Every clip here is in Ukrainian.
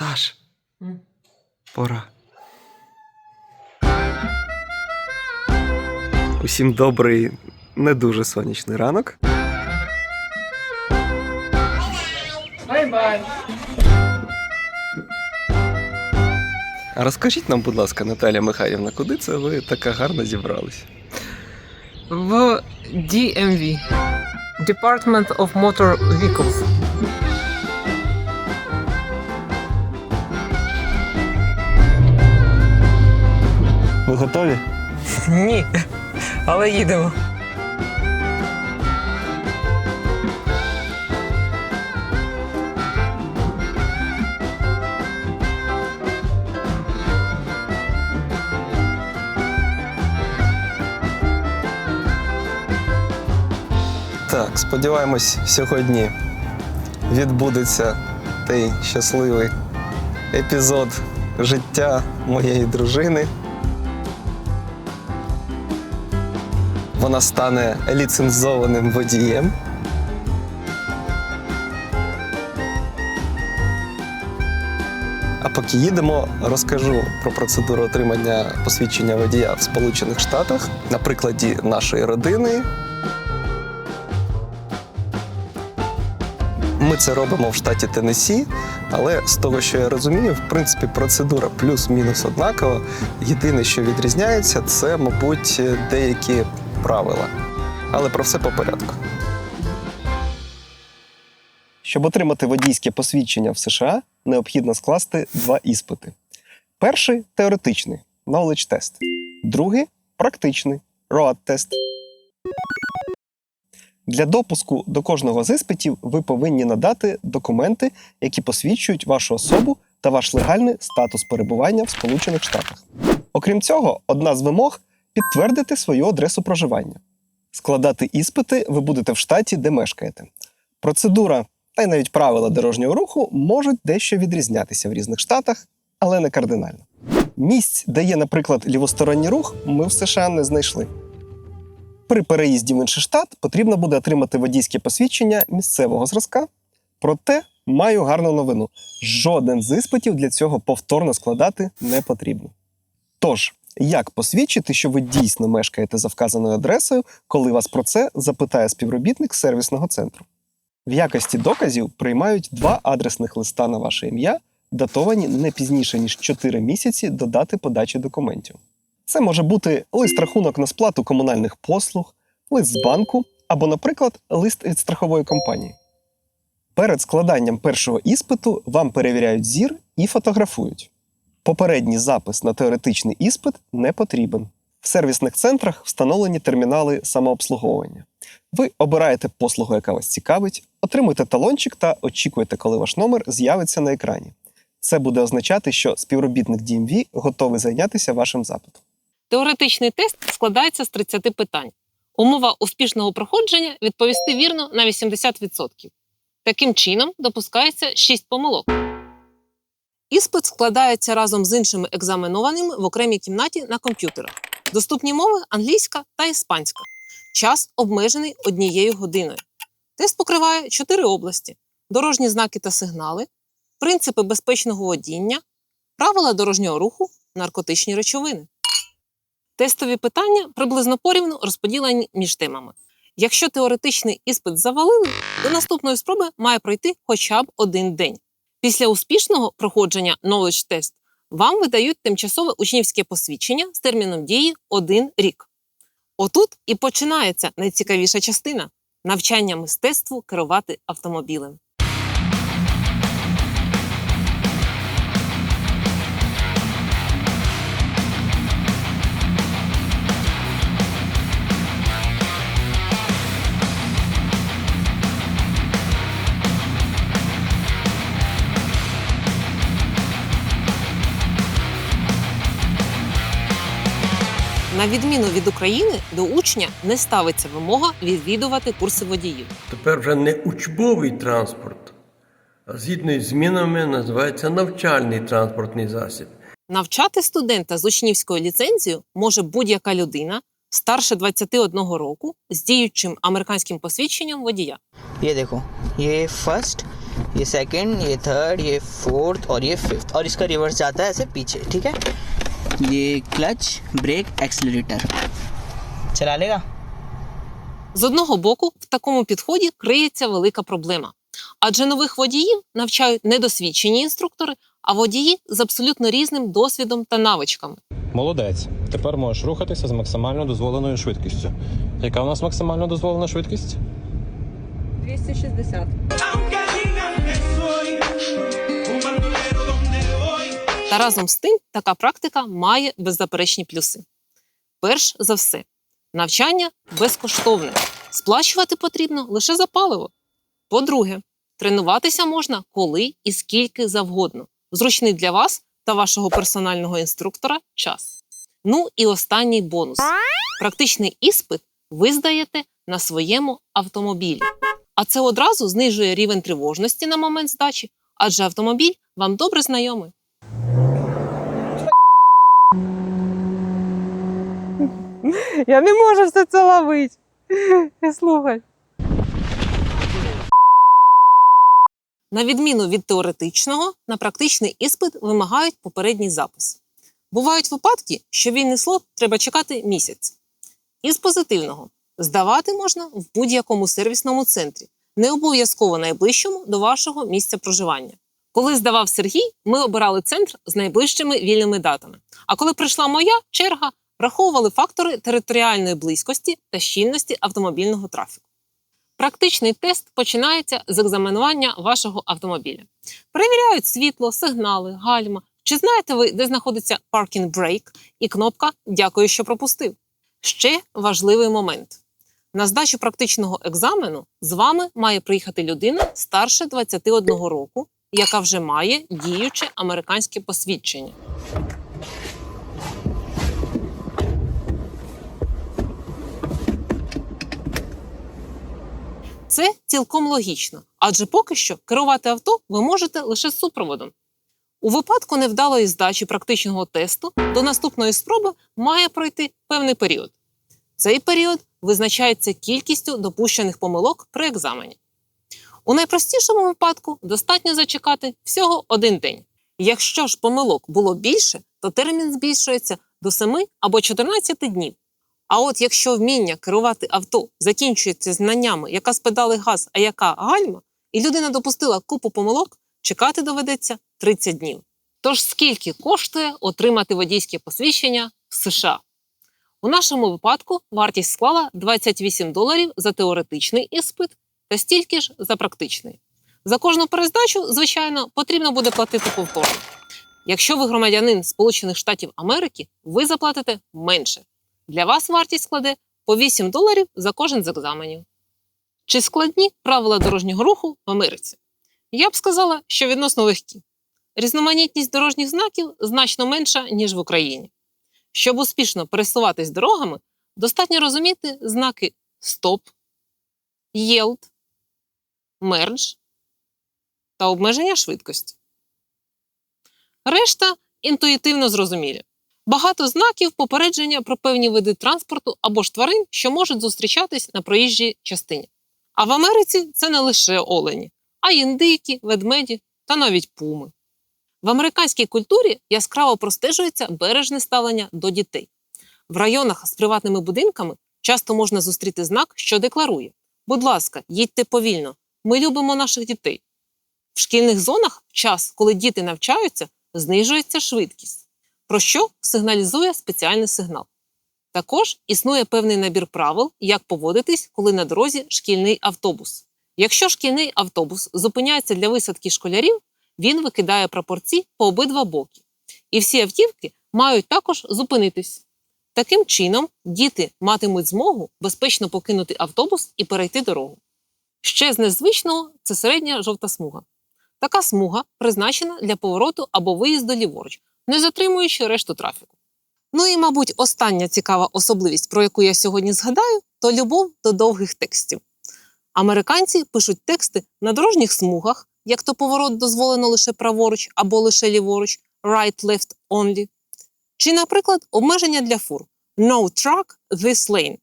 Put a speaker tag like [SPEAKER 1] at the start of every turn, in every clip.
[SPEAKER 1] Таш, пора. Усім добрий, не дуже сонячний ранок.
[SPEAKER 2] Бай-бай.
[SPEAKER 1] А розкажіть нам, будь ласка, Наталя Михайлівна, куди це ви така гарно зібрались?
[SPEAKER 2] В DMV. Department of Motor Vehicles.
[SPEAKER 1] Готові?
[SPEAKER 2] Ні. Але їдемо.
[SPEAKER 1] Так, сподіваємось, сьогодні відбудеться той щасливий епізод життя моєї дружини. Вона стане ліцензованим водієм. А поки їдемо, розкажу про процедуру отримання посвідчення водія в Сполучених Штатах на прикладі нашої родини. Ми це робимо в штаті Теннессі, але з того, що я розумію, в принципі, процедура плюс-мінус однакова. Єдине, що відрізняється, це, мабуть, деякі правила. Але про все по порядку. Щоб отримати водійське посвідчення в США, необхідно скласти два іспити. Перший теоретичний knowledge test. Другий практичний road test. Для допуску до кожного з іспитів ви повинні надати документи, які посвідчують вашу особу та ваш легальний статус перебування в Сполучених Штатах. Окрім цього, одна з вимог підтвердити свою адресу проживання. Складати іспити ви будете в штаті, де мешкаєте. Процедура та й навіть правила дорожнього руху можуть дещо відрізнятися в різних штатах, але не кардинально. Місць, де є, наприклад, лівосторонній рух, ми в США не знайшли. При переїзді в інший штат потрібно буде отримати водійське посвідчення місцевого зразка. Проте маю гарну новину: жоден з іспитів для цього повторно складати не потрібно. Тож, як посвідчити, що ви дійсно мешкаєте за вказаною адресою, коли вас про це запитає співробітник сервісного центру? В якості доказів приймають два адресних листа на ваше ім'я, датовані не пізніше ніж 4 місяці до дати подачі документів. Це може бути лист рахунок на сплату комунальних послуг, лист з банку або, наприклад, лист від страхової компанії. Перед складанням першого іспиту вам перевіряють зір і фотографують. Попередній запис на теоретичний іспит не потрібен. В сервісних центрах встановлені термінали самообслуговування. Ви обираєте послугу, яка вас цікавить, отримуєте талончик та очікуєте, коли ваш номер з'явиться на екрані. Це буде означати, що співробітник DMV готовий зайнятися вашим запитом.
[SPEAKER 3] Теоретичний тест складається з 30 питань. Умова успішного проходження відповісти вірно на 80%. Таким чином допускається 6 помилок. Іспит складається разом з іншими екзаменованими в окремій кімнаті на комп'ютерах. Доступні мови англійська та іспанська. Час обмежений однією годиною. Тест покриває чотири області: дорожні знаки та сигнали, принципи безпечного водіння, правила дорожнього руху, наркотичні речовини. Тестові питання приблизно порівну розподілені між темами. Якщо теоретичний іспит завалили, до наступної спроби має пройти хоча б один день. Після успішного проходження Knowledge тест вам видають тимчасове учнівське посвідчення з терміном дії один рік. Отут і починається найцікавіша частина навчання мистецтву керувати автомобілем. На відміну від України, до учня не ставиться вимога відвідувати курси водіїв.
[SPEAKER 4] Тепер вже не учбовий транспорт, а згідно із змінами називається навчальний транспортний засіб.
[SPEAKER 3] Навчати студента з учнівською ліцензією може будь-яка людина старше 21 року з діючим американським посвідченням водія.
[SPEAKER 5] ये देखो ये फर्स्ट ये सेकंड ये थर्ड ये फोर्थ और ये फिफ्थ और इसका रिवर्स जाता है ऐसे पीछे ठीक है ये क्लच ब्रेक एक्सीलरेटर चला लेगा
[SPEAKER 3] З одного боку, в такому підході криється велика проблема. Адже нових водіїв навчають не досвідчені інструктори, а водії з абсолютно різним досвідом та навичками.
[SPEAKER 6] Молодець. Тепер можеш рухатися з максимально дозволеною швидкістю. Яка у нас максимально дозволена швидкість?
[SPEAKER 7] 260.
[SPEAKER 3] Та разом з тим така практика має беззаперечні плюси. Перш за все, навчання безкоштовне. Сплачувати потрібно лише за паливо. По-друге, тренуватися можна коли і скільки завгодно. Зручний для вас та вашого персонального інструктора час. Ну і останній бонус: практичний іспит ви здаєте на своєму автомобілі. А це одразу знижує рівень тривожності на момент здачі, адже автомобіль вам добре знайомий.
[SPEAKER 2] Я не можу все це ловити. Слухай.
[SPEAKER 3] На відміну від теоретичного, на практичний іспит вимагають попередній запис. Бувають випадки, що вільний слот треба чекати місяць. Із позитивного здавати можна в будь-якому сервісному центрі, не обов'язково найближчому до вашого місця проживання. Коли здавав Сергій, ми обирали центр з найближчими вільними датами. А коли прийшла моя черга, враховували фактори територіальної близькості та щільності автомобільного трафіку. Практичний тест починається з екзаменування вашого автомобіля. Перевіряють світло, сигнали, гальма. Чи знаєте ви, де знаходиться parking brake і кнопка Дякую, що пропустив. Ще важливий момент. На здачу практичного екзамену з вами має приїхати людина старше 21 року, яка вже має діюче американське посвідчення. Це цілком логічно, адже поки що керувати авто ви можете лише з супроводом. У випадку невдалої здачі практичного тесту до наступної спроби має пройти певний період. Цей період визначається кількістю допущених помилок при екзамені. У найпростішому випадку достатньо зачекати всього один день. Якщо ж помилок було більше, то термін збільшується до 7 або 14 днів. А от якщо вміння керувати авто закінчується знаннями, яка з педали газ, а яка гальма, і людина допустила купу помилок, чекати доведеться 30 днів. Тож скільки коштує отримати водійське посвідчення в США? У нашому випадку вартість склала 28 доларів за теоретичний іспит та стільки ж за практичний. За кожну перездачу, звичайно, потрібно буде платити повторно. Якщо ви громадянин Сполучених Штатів Америки, ви заплатите менше. Для вас вартість складе по 8 доларів за кожен з екзаменів. Чи складні правила дорожнього руху в Америці? Я б сказала, що відносно легкі. Різноманітність дорожніх знаків значно менша, ніж в Україні. Щоб успішно пересуватись дорогами, достатньо розуміти знаки стоп, єлд, мердж та обмеження швидкості. Решта інтуїтивно зрозумілі. Багато знаків попередження про певні види транспорту або ж тварин, що можуть зустрічатись на проїжджій частині. А в Америці це не лише олені, а й індики, ведмеді та навіть пуми. В американській культурі яскраво простежується бережне ставлення до дітей. В районах з приватними будинками часто можна зустріти знак, що декларує: будь ласка, їдьте повільно, ми любимо наших дітей. В шкільних зонах час, коли діти навчаються, знижується швидкість, про що сигналізує спеціальний сигнал. Також існує певний набір правил, як поводитись, коли на дорозі шкільний автобус. Якщо шкільний автобус зупиняється для висадки школярів, він викидає прапорці по обидва боки. І всі автівки мають також зупинитись. Таким чином, діти матимуть змогу безпечно покинути автобус і перейти дорогу. Ще з незвичного це середня жовта смуга. Така смуга призначена для повороту або виїзду ліворуч, не затримуючи решту трафіку. Ну і, мабуть, остання цікава особливість, про яку я сьогодні згадаю, то любов до довгих текстів. Американці пишуть тексти на дорожніх смугах, як то поворот дозволено лише праворуч або лише ліворуч, right-left only. Чи, наприклад, обмеження для фур No truck this lane.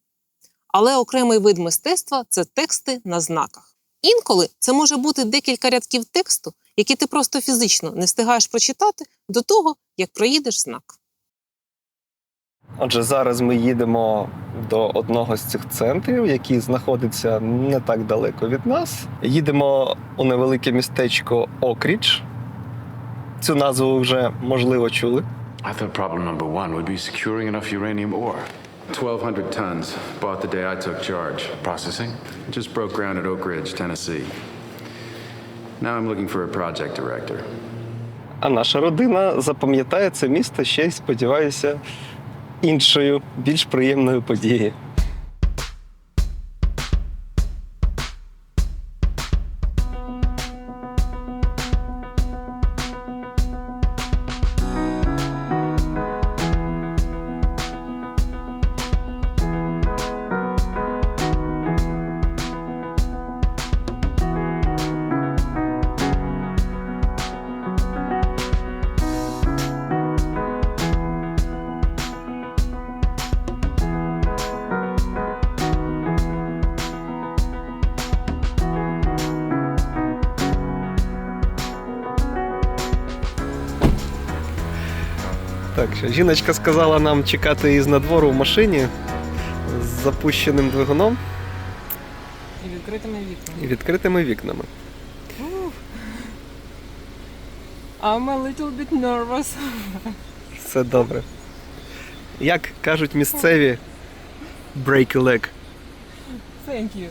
[SPEAKER 3] Але окремий вид мистецтва це тексти на знаках. Інколи це може бути декілька рядків тексту, які ти просто фізично не встигаєш прочитати до того, як проїдеш знак.
[SPEAKER 1] Отже, зараз ми їдемо до одного з цих центрів, який знаходиться не так далеко від нас. Їдемо у невелике містечко Окріч. Цю назву вже можливо чули.
[SPEAKER 7] I thought problem number one would be securing enough uranium ore. 1,200 tons, bought the day I took charge. Processing? Just broke ground at Oak Ridge, Tennessee. Now I'm looking for a project director.
[SPEAKER 1] А наша родина запам'ятає це місто ще й, сподіваюся, іншою, більш приємною подією. Жіночка сказала нам чекати її з надвору в машині з запущеним двигуном
[SPEAKER 2] І відкритими вікнами.
[SPEAKER 1] і відкритими вікнами.
[SPEAKER 2] I'm a little bit nervous.
[SPEAKER 1] Все добре. Як кажуть місцеві break a leg.
[SPEAKER 2] Thank you.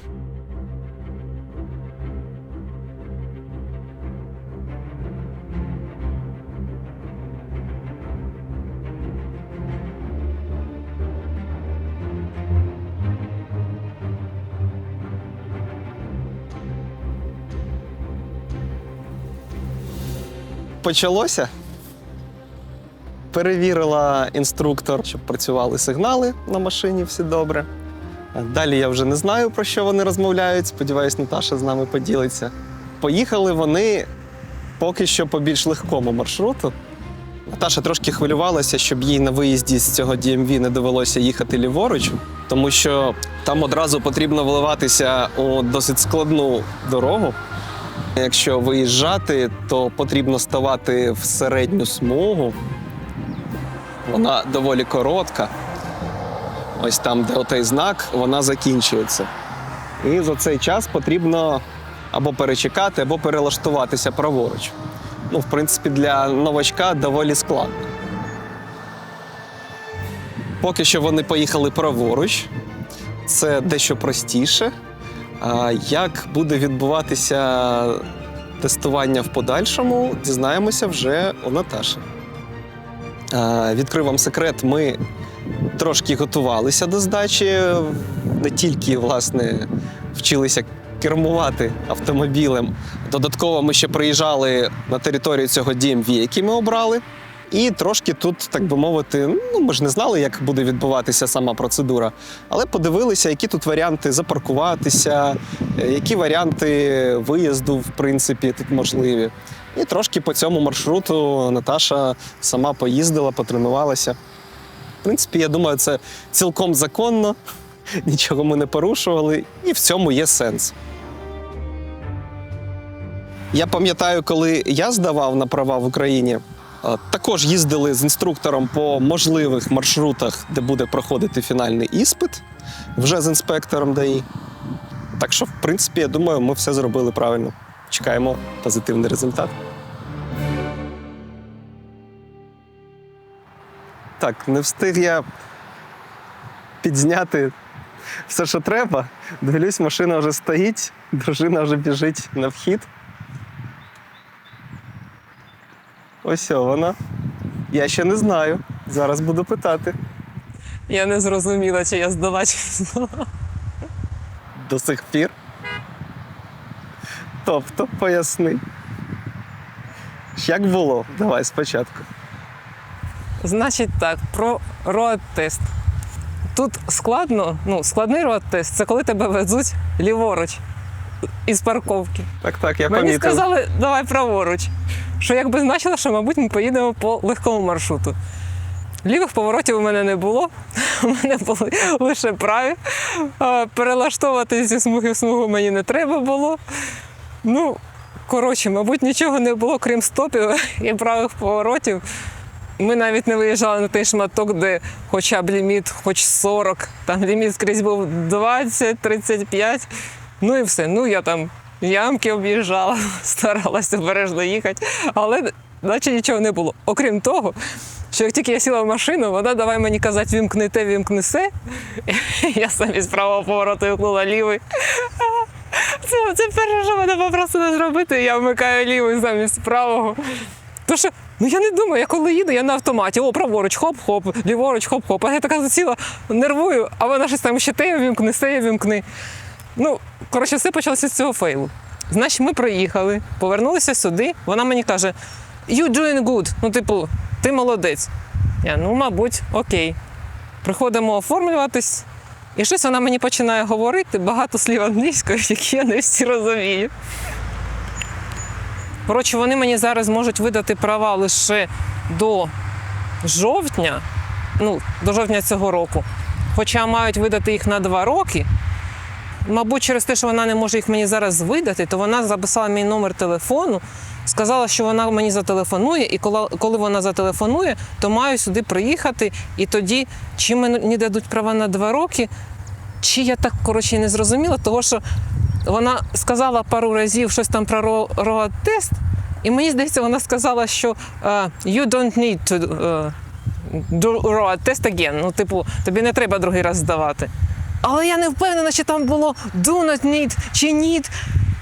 [SPEAKER 1] Почалося. Перевірила інструктор, щоб працювали сигнали на машині, все добре. Далі я вже не знаю, про що вони розмовляють. Сподіваюсь, Наташа з нами поділиться. Поїхали вони поки що по більш легкому маршруту. Наташа трошки хвилювалася, щоб їй на виїзді з цього DMV не довелося їхати ліворуч, тому що там одразу потрібно вливатися у досить складну дорогу. Якщо виїжджати, то потрібно ставати в середню смугу. Вона доволі коротка. Ось там, де отей знак, вона закінчується. І за цей час потрібно або перечекати, або перелаштуватися праворуч. Ну, в принципі, для новачка доволі складно. Поки що вони поїхали праворуч, це дещо простіше. Як буде відбуватися тестування в подальшому, дізнаємося вже у Наташі. Відкрив вам секрет, ми трошки готувалися до здачі, не тільки власне вчилися кермувати автомобілем. Додатково ми ще приїжджали на територію цього DMV, який ми обрали. І трошки тут, так би мовити, ну ми ж не знали, як буде відбуватися сама процедура, але подивилися, які тут варіанти запаркуватися, е, які варіанти виїзду, в принципі, тут можливі. І трошки по цьому маршруту Наташа сама поїздила, потренувалася. В принципі, я думаю, це цілком законно, нічого ми не порушували, і в цьому є сенс. Я пам'ятаю, коли я здавав на права в Україні, також їздили з інструктором по можливих маршрутах, де буде проходити фінальний іспит, вже з інспектором ДАІ. Так що, в принципі, я думаю, ми все зробили правильно. Чекаємо позитивний результат. Так, не встиг я підзняти все, що треба. Дивлюсь, машина вже стоїть, дружина вже біжить на вхід. Ось вона. Я ще не знаю. Зараз буду питати.
[SPEAKER 2] Я не зрозуміла, чи я здала, чи не здала.
[SPEAKER 1] До сих пір. Тобто, поясни. Як було? Давай спочатку.
[SPEAKER 2] Значить так, про роад-тест. Тут складно, ну, складний роад-тест це коли тебе везуть ліворуч із парковки.
[SPEAKER 1] Так, так, я
[SPEAKER 2] Мені
[SPEAKER 1] помітив.
[SPEAKER 2] сказали, давай праворуч. Що якби значило, що, мабуть, ми поїдемо по легкому маршруту.
[SPEAKER 3] Лівих поворотів у мене не було. У мене були лише праві. А, Перелаштовувати зі смуги в смугу мені не треба було. Ну, коротше, мабуть, нічого не було, крім стопів і правих поворотів. Ми навіть не виїжджали на той шматок, де хоча б ліміт, хоч 40. Там ліміт скрізь був 20, 35. Ну і все. Ну я там ямки об'їжджала, старалася обережно їхати, але наче нічого не було. Окрім того, що як тільки я сіла в машину, вона давай мені казати, вімкни те, вімкни се. Я замість правого повороту вимкнула лівий. Це, це перше, що мене попросили зробити, я вмикаю лівий замість правого. То що, ну я не думаю, я коли їду, я на автоматі, о, праворуч, хоп-хоп, ліворуч, хоп-хоп. А я така заціла, нервую, а вона щось там ще те вімкни, се вімкни. Ну, коротше, все почалося з цього фейлу. Значить, ми проїхали, повернулися сюди. Вона мені каже: You doing good. Ну, типу, ти молодець. Я, ну, мабуть, окей. Приходимо оформлюватись, і щось вона мені починає говорити багато слів англійською, які я не всі розумію. Коротше, вони мені зараз можуть видати права лише до жовтня, ну, до жовтня цього року. Хоча мають видати їх на два роки. Мабуть, через те, що вона не може їх мені зараз видати, то вона записала мій номер телефону, сказала, що вона мені зателефонує, і коли, коли вона зателефонує, то маю сюди приїхати. І тоді, чи мені дадуть права на два роки, чи я так коротше не зрозуміла, того що вона сказала пару разів щось там про ро- РОА-тест, і мені здається, вона сказала, що е, you don't need to е, do ROA-тест again. Ну, типу, тобі не треба другий раз здавати. Але я не впевнена, чи там було do not need чи need.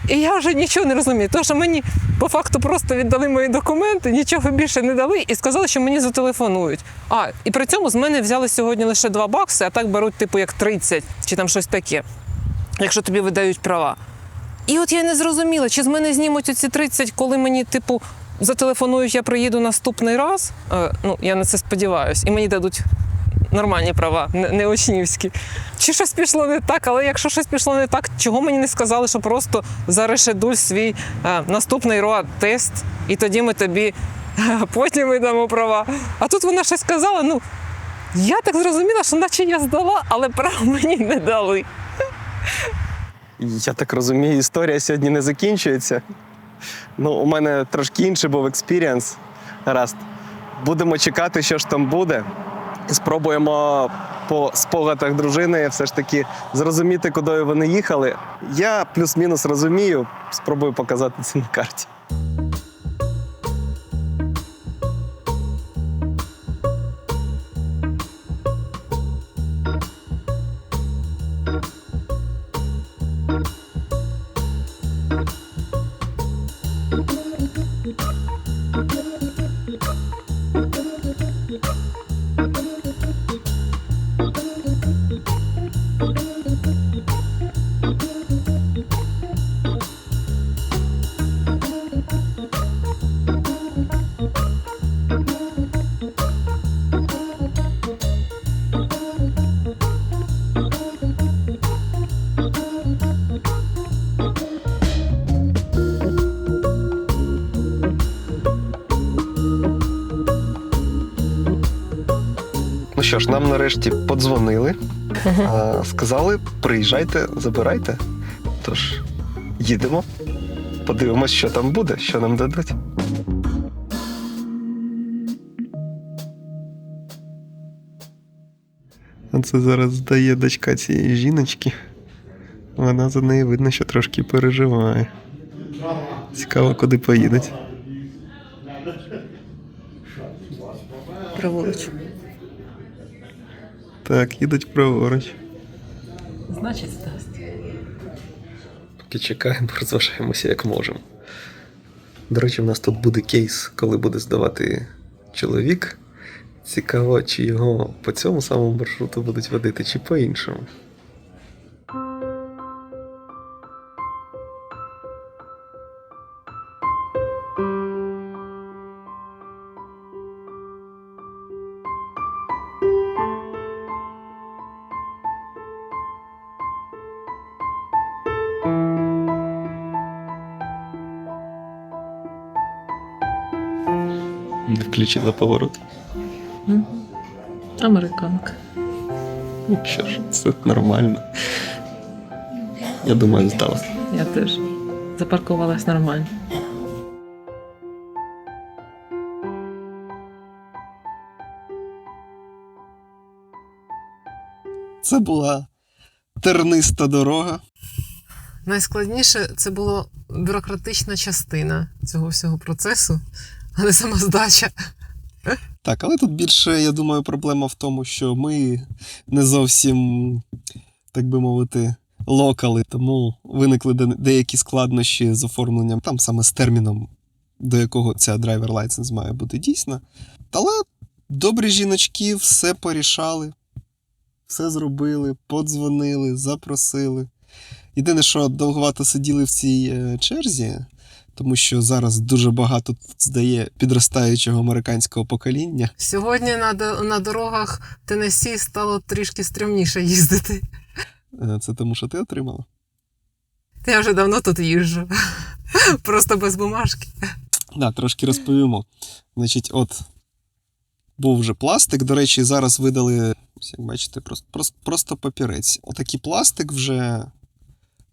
[SPEAKER 3] І я вже нічого не розумію. Тому що мені по факту просто віддали мої документи, нічого більше не дали і сказали, що мені зателефонують. А, і при цьому з мене взяли сьогодні лише 2 бакси, а так беруть, типу, як 30 чи там щось таке, якщо тобі видають права. І от я не зрозуміла, чи з мене знімуть оці 30, коли мені, типу, зателефонують, я приїду наступний раз. Е, ну, я на це сподіваюся, і мені дадуть нормальні права, не, учнівські. Чи щось пішло не так, але якщо щось пішло не так, чого мені не сказали, що просто зарешедуль свій е, наступний РОА-тест, і тоді ми тобі е, потім видамо права. А тут вона щось сказала, ну. Я так зрозуміла, що наче я здала, але прав мені не дали.
[SPEAKER 1] Я так розумію, історія сьогодні не закінчується. Ну, у мене трошки інший був експірієнс. Гаразд. Будемо чекати, що ж там буде. Спробуємо по спогадах дружини все ж таки зрозуміти, куди вони їхали. Я плюс-мінус розумію, спробую показати це на карті. Що ж, нам нарешті подзвонили, сказали: приїжджайте, забирайте. Тож їдемо, подивимось, що там буде, що нам дадуть. Оце зараз здає дочка цієї жіночки. Вона за неї видно, що трошки переживає. Цікаво, куди поїдуть.
[SPEAKER 3] Праворуч.
[SPEAKER 1] Так, їдуть праворуч.
[SPEAKER 3] Значить, здасть.
[SPEAKER 1] Поки чекаємо, розважаємося як можемо. До речі, в нас тут буде кейс, коли буде здавати чоловік. Цікаво, чи його по цьому самому маршруту будуть водити, чи по іншому. Не включила поворот.
[SPEAKER 3] Американка.
[SPEAKER 1] Що ж, це нормально. Я думаю, здала.
[SPEAKER 3] Я теж запаркувалась нормально.
[SPEAKER 1] Це була терниста дорога.
[SPEAKER 3] Найскладніше це була бюрократична частина цього всього процесу, а не сама здача.
[SPEAKER 1] Так, але тут більше, я думаю, проблема в тому, що ми не зовсім, так би мовити, локали, тому виникли деякі складнощі з оформленням, там саме з терміном, до якого ця драйвер лайсенс має бути дійсна. Але добрі жіночки все порішали, все зробили, подзвонили, запросили. Єдине, що довгувато сиділи в цій е, черзі, тому що зараз дуже багато тут здає підростаючого американського покоління.
[SPEAKER 3] Сьогодні на, на дорогах Теннессі стало трішки стрімніше їздити.
[SPEAKER 1] Е, Це тому, що ти отримала.
[SPEAKER 3] Я вже давно тут їжджу. Просто без бумажки.
[SPEAKER 1] Да, трошки розповімо. Значить, от був вже пластик. До речі, зараз видали, як бачите, просто, просто, просто папірець. Отакий пластик вже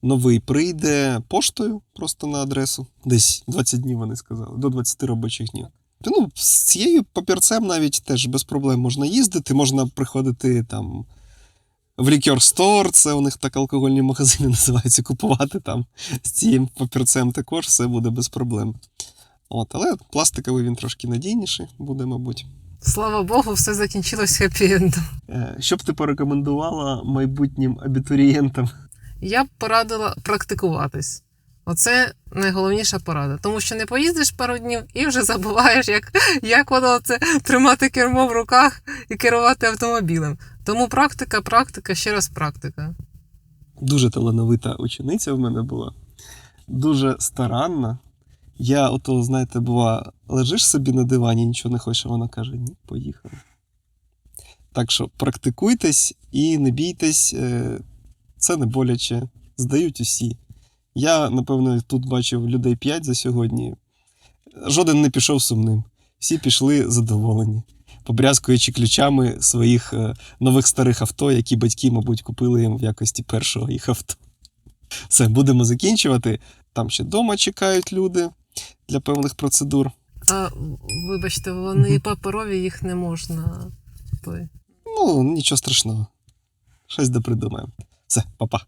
[SPEAKER 1] новий прийде поштою просто на адресу. Десь 20 днів вони сказали, до 20 робочих днів. Ну, з цією папірцем навіть теж без проблем можна їздити, можна приходити там. В лікер стор, це у них так алкогольні магазини називаються, купувати там з цим папірцем також все буде без проблем. От, але пластиковий він трошки надійніший буде, мабуть.
[SPEAKER 3] Слава Богу, все закінчилось хеппі-ендом.
[SPEAKER 1] Е, Що б ти порекомендувала майбутнім абітурієнтам?
[SPEAKER 3] Я б порадила практикуватись. Оце найголовніша порада. Тому що не поїздиш пару днів і вже забуваєш, як, як воно це тримати кермо в руках і керувати автомобілем. Тому практика, практика, ще раз практика.
[SPEAKER 1] Дуже талановита учениця в мене була, дуже старанна. Я, ото, знаєте, бува, лежиш собі на дивані, нічого не хочеш, а вона каже: ні, поїхали. Так що практикуйтесь і не бійтесь, е, це не боляче. Здають усі. Я, напевно, тут бачив людей 5 за сьогодні. Жоден не пішов сумним. Всі пішли задоволені, побрязкуючи ключами своїх е, нових старих авто, які батьки, мабуть, купили їм в якості першого їх авто. Все, будемо закінчувати. Там ще вдома чекають люди для певних процедур.
[SPEAKER 3] А, вибачте, вони паперові, їх не можна.
[SPEAKER 1] Ну, нічого страшного. Щось допридумаємо. Все, па-па.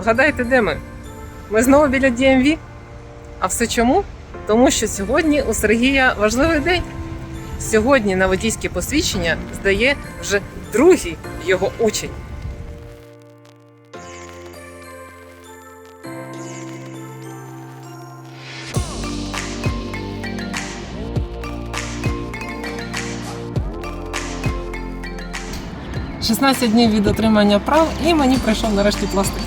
[SPEAKER 3] Вгадайте, де ми? Ми знову біля DMV. А все чому? Тому що сьогодні у Сергія важливий день. Сьогодні на водійське посвідчення здає вже другий його учень. «16 днів від отримання прав, і мені прийшов нарешті пластик.